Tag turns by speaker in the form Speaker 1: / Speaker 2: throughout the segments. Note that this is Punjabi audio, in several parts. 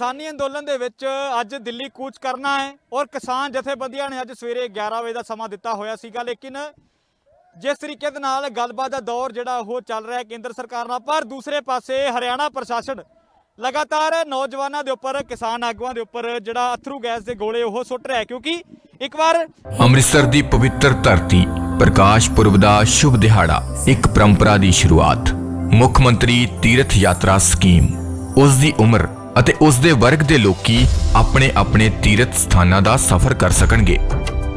Speaker 1: ਕਿਸਾਨੀ ਅੰਦੋਲਨ ਦੇ ਵਿੱਚ ਅੱਜ ਦਿੱਲੀ ਕੂਚ ਕਰਨਾ ਹੈ ਔਰ ਕਿਸਾਨ ਜਥੇਬੰਦੀਆਂ ਨੇ ਅੱਜ ਸਵੇਰੇ 11 ਵਜੇ ਦਾ ਸਮਾਂ ਦਿੱਤਾ ਹੋਇਆ ਸੀਗਾ, ਲੇਕਿਨ ਜਿਸ ਤਰੀਕੇ ਦੇ ਨਾਲ ਗੱਲਬਾਤ ਦਾ ਦੌਰ ਜਿਹੜਾ ਉਹ ਚੱਲ ਰਿਹਾ ਹੈ ਕੇਂਦਰ ਸਰਕਾਰ ਨਾਲ, ਪਰ ਦੂਸਰੇ ਪਾਸੇ ਹਰਿਆਣਾ ਪ੍ਰਸ਼ਾਸਨ ਲਗਾਤਾਰ ਨੌਜਵਾਨਾਂ ਦੇ ਉੱਪਰ, ਕਿਸਾਨ ਆਗੂਆਂ ਦੇ ਉੱਪਰ ਜਿਹੜਾ ਅਥਰੂ ਗੈਸ ਦੇ ਗੋਲੇ ਉਹ ਸੁੱਟ ਰਿਹਾ ਕਿਉਂਕਿ ਇੱਕ ਵਾਰ
Speaker 2: ਅੰਮ੍ਰਿਤਸਰ ਦੀ ਪਵਿੱਤਰ ਧਰਤੀ, ਪ੍ਰਕਾਸ਼ ਪੁਰਬ ਦਾ ਸ਼ੁਭ ਦਿਹਾੜਾ, ਇੱਕ ਪਰੰਪਰਾ ਦੀ ਸ਼ੁਰੂਆਤ। ਮੁੱਖ ਮੰਤਰੀ ਤੀਰਥ ਯਾਤਰਾ ਸਕੀਮ, ਉਸ ਦੀ ਉਮਰ ਅਤੇ ਉਸ ਦੇ ਵਰਗ ਦੇ ਲੋਕੀ ਆਪਣੇ ਆਪਣੇ ਤੀਰਥ ਸਥਾਨਾਂ ਦਾ ਸਫ਼ਰ ਕਰ ਸਕਣਗੇ।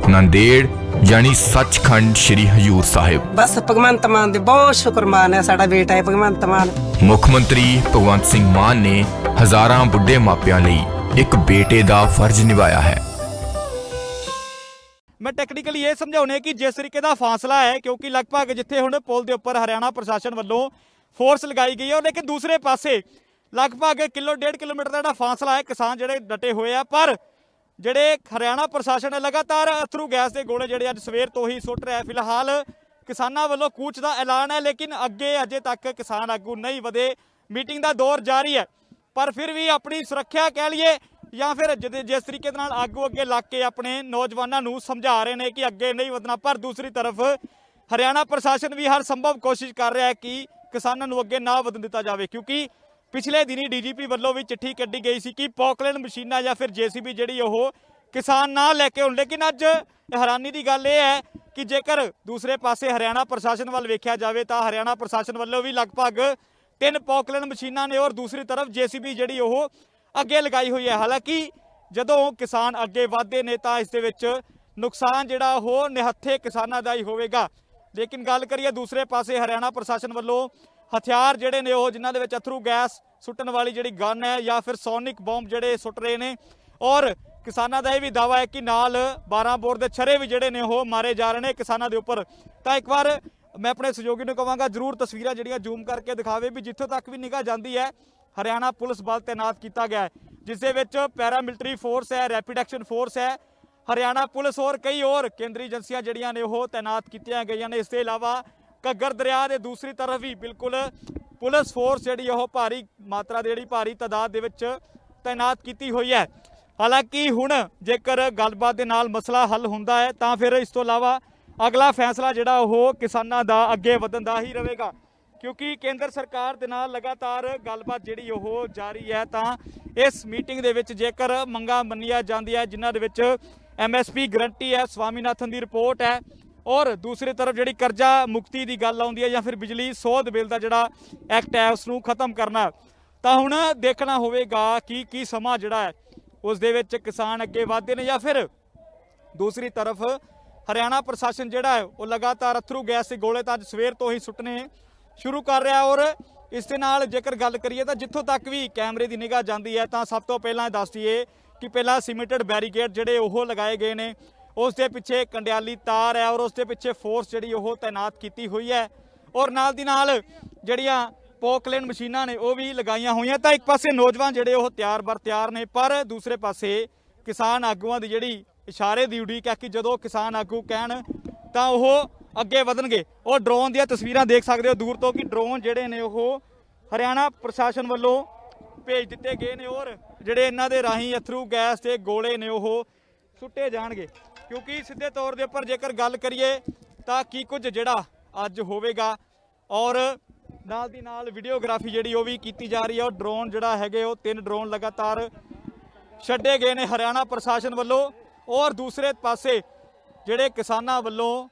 Speaker 2: ਨੰਦੇੜ ਯਾਨੀ ਸੱਚਖੰਡ ਸ੍ਰੀ ਹਜੂਰ ਸਾਹਿਬ।
Speaker 3: ਬਸ ਭਗਵੰਤ ਮਾਨ ਦੇ ਬਹੁਤ ਸ਼ੁਕਰਮਾਨ ਹੈ ਸਾਡਾ ਬੇਟਾ ਹੈ ਭਗਵੰਤ ਮਾਨ।
Speaker 2: ਮੁੱਖ ਮੰਤਰੀ ਭਗਵੰਤ ਸਿੰਘ ਮਾਨ ਨੇ ਹਜ਼ਾਰਾਂ ਬੁੱਢੇ ਮਾਪਿਆਂ ਲਈ ਇੱਕ ਬੇਟੇ ਦਾ ਫਰਜ਼ ਨਿਭਾਇਆ ਹੈ।
Speaker 1: ਮੈਂ ਟੈਕਨੀਕਲੀ ਇਹ ਸਮਝਾਉਣੇ ਕਿ ਜਿਸ ਤਰੀਕੇ ਦਾ ਫਾਸਲਾ ਹੈ ਕਿਉਂਕਿ ਲਗਭਗ ਜਿੱਥੇ ਹੁਣ ਪੁਲ ਦੇ ਉੱਪਰ ਹਰਿਆਣਾ ਪ੍ਰਸ਼ਾਸਨ ਵੱਲੋਂ ਫੋਰਸ ਲਗਾਈ ਗਈ ਹੈ ਔਰ ਲੇਕਿਨ ਦੂਸਰੇ ਪਾਸੇ ਲਗਭਗ ਕਿਲੋ, ਡੇਢ ਕਿਲੋਮੀਟਰ ਦਾ ਜਿਹੜਾ ਫਾਸਲਾ ਹੈ, ਕਿਸਾਨ ਜਿਹੜੇ ਡਟੇ ਹੋਏ ਆ, ਪਰ ਜਿਹੜੇ ਹਰਿਆਣਾ ਪ੍ਰਸ਼ਾਸਨ ਹੈ ਲਗਾਤਾਰ ਅਥਰੂ ਗੈਸ ਦੇ ਗੋਲੇ ਜਿਹੜੇ ਅੱਜ ਸਵੇਰ ਤੋਂ ਹੀ ਸੁੱਟ ਰਿਹਾ ਫਿਲਹਾਲ ਕਿਸਾਨਾਂ ਵੱਲੋਂ ਕੂਚ ਦਾ ਐਲਾਨ ਹੈ, ਲੇਕਿਨ ਅੱਗੇ ਅਜੇ ਤੱਕ ਕਿਸਾਨ ਆਗੂ ਨਹੀਂ ਵਧੇ। ਮੀਟਿੰਗ ਦਾ ਦੌਰ ਜਾਰੀ ਹੈ, ਪਰ ਫਿਰ ਵੀ ਆਪਣੀ ਸੁਰੱਖਿਆ ਕਹਿ ਲਈਏ ਜਾਂ ਫਿਰ ਜਿਹਦੇ- ਜਿਸ ਤਰੀਕੇ ਦੇ ਨਾਲ ਆਗੂ ਅੱਗੇ ਲੱਗ ਕੇ ਆਪਣੇ ਨੌਜਵਾਨਾਂ ਨੂੰ ਸਮਝਾ ਰਹੇ ਨੇ ਕਿ ਅੱਗੇ ਨਹੀਂ ਵਧਣਾ, ਪਰ ਦੂਸਰੀ ਤਰਫ ਹਰਿਆਣਾ ਪ੍ਰਸ਼ਾਸਨ ਵੀ ਹਰ ਸੰਭਵ ਕੋਸ਼ਿਸ਼ ਕਰ ਰਿਹਾ ਹੈ ਕਿ ਕਿਸਾਨਾਂ ਨੂੰ ਅੱਗੇ ਨਾ ਵਧਣ ਦਿੱਤਾ ਜਾਵੇ, ਕਿਉਂਕਿ ਪਿਛਲੇ ਦਿਨੀ ਡੀਜੀਪੀ ਵੱਲੋਂ ਵੀ ਚਿੱਠੀ ਕੱਢੀ ਗਈ ਸੀ ਕਿ ਪੌਕਲੈਂਡ ਮਸ਼ੀਨਾਂ ਜਾਂ ਫਿਰ ਜੀਸੀਬੀ ਜਿਹੜੀ ਉਹ ਕਿਸਾਨ ਨਾ ਲੈ ਕੇ ਆਉਣ ਲੇਕਿਨ ਅੱਜ ਹੈਰਾਨੀ ਦੀ ਗੱਲ ਇਹ ਹੈ ਕਿ ਜੇਕਰ ਦੂਸਰੇ ਪਾਸੇ ਹਰਿਆਣਾ ਪ੍ਰਸ਼ਾਸਨ ਵੱਲ ਵੇਖਿਆ ਜਾਵੇ ਤਾਂ ਹਰਿਆਣਾ ਪ੍ਰਸ਼ਾਸਨ ਵੱਲੋਂ ਵੀ ਲਗਭਗ ਤਿੰਨ ਪੌਕਲੈਂਡ ਮਸ਼ੀਨਾਂ ਨੇ ਔਰ ਦੂਸਰੀ ਤਰਫ ਜੀਸੀਬੀ ਜਿਹੜੀ ਉਹ ਅੱਗੇ ਲਗਾਈ ਹੋਈ ਹੈ। ਹਾਲਾਂਕਿ ਜਦੋਂ ਕਿਸਾਨ ਅੱਗੇ ਵਧਦੇ ਨੇ ਤਾਂ ਇਸ ਦੇ ਵਿੱਚ ਨੁਕਸਾਨ ਜਿਹੜਾ ਉਹ ਨਿਹੱਥੇ ਕਿਸਾਨਾਂ ਦਾ ਹੀ ਹੋਵੇਗਾ। ਲੇਕਿਨ ਗੱਲ ਕਰੀਏ ਦੂਸਰੇ ਪਾਸੇ ਹਰਿਆਣਾ ਪ੍ਰਸ਼ਾਸਨ ਵੱਲੋਂ ਹਥਿਆਰ ਜਿਹੜੇ ਨੇ ਉਹ ਜਿਨ੍ਹਾਂ ਦੇ ਵਿੱਚ ਅਥਰੂ ਗੈਸ ਸੁੱਟਣ ਵਾਲੀ ਜਿਹੜੀ ਗਨ ਹੈ ਜਾਂ ਫਿਰ ਸੋਨਿਕ ਬੰਬ ਜਿਹੜੇ ਸੁੱਟ ਰਹੇ ਨੇ। ਔਰ ਕਿਸਾਨਾਂ ਦਾ ਇਹ ਵੀ ਦਾਵਾ ਹੈ ਕਿ ਨਾਲ 12 ਬੋਰ ਦੇ ਛਰੇ ਵੀ ਜਿਹੜੇ ਨੇ ਉਹ ਮਾਰੇ ਜਾ ਰਹੇ ਨੇ ਕਿਸਾਨਾਂ ਦੇ ਉੱਪਰ। ਤਾਂ ਇੱਕ ਵਾਰ ਮੈਂ ਆਪਣੇ ਸਹਿਯੋਗੀ ਨੂੰ ਕਹਾਂਗਾ, ਜਰੂਰ ਤਸਵੀਰਾਂ ਜਿਹੜੀਆਂ ਜ਼ੂਮ ਕਰਕੇ ਦਿਖਾਵੇ ਵੀ ਜਿੱਥੋਂ ਤੱਕ ਵੀ ਨਿਗਾਹ ਜਾਂਦੀ ਹੈ, ਹਰਿਆਣਾ ਪੁਲਿਸ ਬਲ ਤਾਇਨਾਤ ਕੀਤਾ ਗਿਆ ਹੈ, ਜਿਸ ਦੇ ਵਿੱਚ ਪੈਰਾ ਮਿਲਟਰੀ ਫੋਰਸ ਹੈ ਰੈਪਿਡ ਐਕਸ਼ਨ ਫੋਰਸ ਹੈ, ਹਰਿਆਣਾ ਪੁਲਿਸ ਹੋਰ ਕਈ ਹੋਰ ਕੇਂਦਰੀ ਏਜੰਸੀਆਂ ਜਿਹੜੀਆਂ ਨੇ ਉਹ ਤਾਇਨਾਤ ਕੀਤੀਆਂ ਗਈਆਂ ਨੇ। ਇਸ ਦੇ ਇਲਾਵਾ ਘੱਗਰ ਦਰਿਆ ਦੇ ਦੂਸਰੀ ਤਰਫ ਵੀ ਬਿਲਕੁਲ ਪੁਲਿਸ ਫੋਰਸ ਜਿਹੜੀ ਉਹ ਭਾਰੀ ਮਾਤਰਾ ਦੇ ਜਿਹੜੀ ਭਾਰੀ ਤਾਦਾਦ ਦੇ ਵਿੱਚ ਤਾਇਨਾਤ ਕੀਤੀ ਹੋਈ ਹੈ। ਹਾਲਾਂਕਿ ਹੁਣ ਜੇਕਰ ਗੱਲਬਾਤ ਦੇ ਨਾਲ ਮਸਲਾ ਹੱਲ ਹੁੰਦਾ ਹੈ, ਤਾਂ ਫਿਰ ਇਸ ਤੋਂ ਇਲਾਵਾ ਅਗਲਾ ਫੈਸਲਾ ਜਿਹੜਾ ਉਹ ਕਿਸਾਨਾਂ ਦਾ ਅੱਗੇ ਵਧਣ ਦਾ ਹੀ ਰਹੇਗਾ। ਕਿਉਂਕਿ ਕੇਂਦਰ ਸਰਕਾਰ ਦੇ ਨਾਲ ਲਗਾਤਾਰ ਗੱਲਬਾਤ ਜਿਹੜੀ ਉਹ ਜਾਰੀ ਹੈ, ਤਾਂ ਇਸ ਮੀਟਿੰਗ ਦੇ ਵਿੱਚ ਜੇਕਰ ਮੰਗਾਂ ਮੰਨੀਆਂ ਜਾਂਦੀਆਂ, ਜਿਨ੍ਹਾਂ ਦੇ ਵਿੱਚ ਐਮਐਸਪੀ ਗਰੰਟੀ ਹੈ, ਸਵਾਮੀਨਾਥਨ ਦੀ ਰਿਪੋਰਟ ਹੈ ਔਰ ਦੂਸਰੀ ਤਰਫ ਜਿਹੜੀ ਕਰਜ਼ਾ ਮੁਕਤੀ ਦੀ ਗੱਲ ਆਉਂਦੀ ਹੈ ਜਾਂ ਫਿਰ ਬਿਜਲੀ ਸੋਧ ਬਿੱਲ ਦਾ ਜਿਹੜਾ ਐਕਟ ਹੈ ਉਸ ਨੂੰ ਖਤਮ ਕਰਨਾ। ਤਾਂ ਹੁਣ ਦੇਖਣਾ ਹੋਵੇਗਾ ਕਿ ਕੀ ਸਮਾਂ ਜਿਹੜਾ ਹੈ, ਉਸ ਦੇ ਵਿੱਚ ਕਿਸਾਨ ਅੱਗੇ ਵਧਦੇ ਨੇ ਜਾਂ ਫਿਰ ਦੂਸਰੀ ਤਰਫ ਹਰਿਆਣਾ ਪ੍ਰਸ਼ਾਸਨ ਜਿਹੜਾ ਹੈ, ਉਹ ਲਗਾਤਾਰ ਅਥਰੂ ਗੈਸ ਦੇ ਗੋਲੇ ਤਾਂ ਅੱਜ ਸਵੇਰ ਤੋਂ ਹੀ ਸੁੱਟਣੇ ਸ਼ੁਰੂ ਕਰ ਰਿਹਾ ਔਰ ਇਸ ਦੇ ਨਾਲ ਜੇਕਰ ਗੱਲ ਕਰੀਏ ਤਾਂ ਜਿੱਥੋਂ ਤੱਕ ਵੀ ਕੈਮਰੇ ਦੀ ਨਿਗਾਹ ਜਾਂਦੀ ਹੈ, ਤਾਂ ਸਭ ਤੋਂ ਪਹਿਲਾਂ ਇਹ ਦੱਸ ਦਈਏ ਕਿ ਪਹਿਲਾਂ ਸਿਮੈਂਟਡ ਬੈਰੀਕੇਡ ਜਿਹੜੇ ਉਹ ਲਗਾਏ ਗਏ ਨੇ। ਉਸ ਦੇ ਪਿੱਛੇ ਕੰਡਿਆਲੀ ਤਾਰ ਹੈ ਔਰ ਉਸ ਦੇ ਪਿੱਛੇ ਫੋਰਸ ਜਿਹੜੀ ਉਹ ਤਾਇਨਾਤ ਕੀਤੀ ਹੋਈ ਹੈ। ਔਰ ਨਾਲ ਦੀ ਨਾਲ ਜਿਹੜੀਆਂ ਪੋਕਲੈਂਡ ਮਸ਼ੀਨਾਂ ਨੇ ਉਹ ਵੀ ਲਗਾਈਆਂ ਹੋਈਆਂ। ਤਾਂ ਇੱਕ ਪਾਸੇ ਨੌਜਵਾਨ ਜਿਹੜੇ ਉਹ ਤਿਆਰ ਬਰ ਤਿਆਰ ਨੇ, ਪਰ ਦੂਸਰੇ ਪਾਸੇ ਕਿਸਾਨ ਆਗੂਆਂ ਦੀ ਜਿਹੜੀ ਇਸ਼ਾਰੇ ਦੀ ਉਡੀਕ ਹੈ ਕਿ ਜਦੋਂ ਕਿਸਾਨ ਆਗੂ ਕਹਿਣ ਤਾਂ ਉਹ ਅੱਗੇ ਵਧਣਗੇ। ਉਹ ਡਰੋਨ ਦੀਆਂ ਤਸਵੀਰਾਂ ਦੇਖ ਸਕਦੇ ਹੋ ਦੂਰ ਤੋਂ ਕਿ ਡਰੋਨ ਜਿਹੜੇ ਨੇ ਉਹ ਹਰਿਆਣਾ ਪ੍ਰਸ਼ਾਸਨ ਵੱਲੋਂ ਭੇਜ ਦਿੱਤੇ ਗਏ ਨੇ ਔਰ ਜਿਹੜੇ ਇਹਨਾਂ ਦੇ ਰਾਹੀਂ ਅਥਰੂ ਗੈਸ ਤੇ ਗੋਲੇ ਨੇ ਉਹ ਸੁੱਟੇ ਜਾਣਗੇ। ਕਿਉਂਕਿ ਸਿੱਧੇ ਤੌਰ ਦੇ ਉੱਪਰ ਜੇਕਰ ਗੱਲ ਕਰੀਏ ਤਾਂ ਕੀ ਕੁਝ ਜਿਹੜਾ ਅੱਜ ਹੋਵੇਗਾ ਔਰ ਨਾਲ ਦੀ ਨਾਲ ਵੀਡੀਓਗ੍ਰਾਫੀ ਜਿਹੜੀ ਉਹ ਵੀ ਕੀਤੀ ਜਾ ਰਹੀ ਹੈ ਔਰ ਡਰੋਨ ਜਿਹੜਾ ਹੈਗੇ, ਉਹ ਤਿੰਨ ਡਰੋਨ ਲਗਾਤਾਰ ਛੱਡੇ ਗਏ ਨੇ ਹਰਿਆਣਾ ਪ੍ਰਸ਼ਾਸਨ ਵੱਲੋਂ ਔਰ ਦੂਸਰੇ ਪਾਸੇ ਜਿਹੜੇ ਕਿਸਾਨਾਂ ਵੱਲੋਂ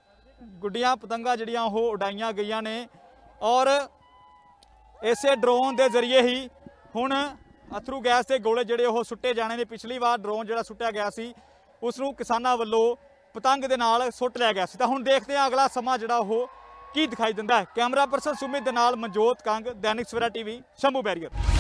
Speaker 1: ਗੁੱਡੀਆਂ ਪਤੰਗਾਂ ਜਿਹੜੀਆਂ ਉਹ ਉਡਾਈਆਂ ਗਈਆਂ ਨੇ ਔਰ ਇਸੇ ਡਰੋਨ ਦੇ ਜ਼ਰੀਏ ਹੀ ਹੁਣ ਅਥਰੂ ਗੈਸ ਦੇ ਗੋਲੇ ਜਿਹੜੇ ਉਹ ਸੁੱਟੇ ਜਾਣੇ ਨੇ। ਪਿਛਲੀ ਵਾਰ ਡਰੋਨ ਜਿਹੜਾ ਸੁੱਟਿਆ ਗਿਆ ਸੀ ਉਸ ਨੂੰ ਕਿਸਾਨਾਂ ਵੱਲੋਂ ਪਤੰਗ ਦੇ ਨਾਲ ਸੁੱਟ ਲਿਆ ਗਿਆ ਸੀ। ਤਾਂ ਹੁਣ ਦੇਖਦੇ ਹਾਂ ਅਗਲਾ ਸਮਾਂ ਜਿਹੜਾ ਉਹ ਕੀ ਦਿਖਾਈ ਦਿੰਦਾ ਹੈ। ਕੈਮਰਾ ਪਰਸਨ ਸੁਮਿਤ ਦੇ ਨਾਲ ਮਨਜੋਤ ਕੰਗ, ਦੈਨਿਕ ਸਵੇਰਾ ਟੀਵੀ, ਸ਼ੰਭੂ ਬੈਰੀਅਰ।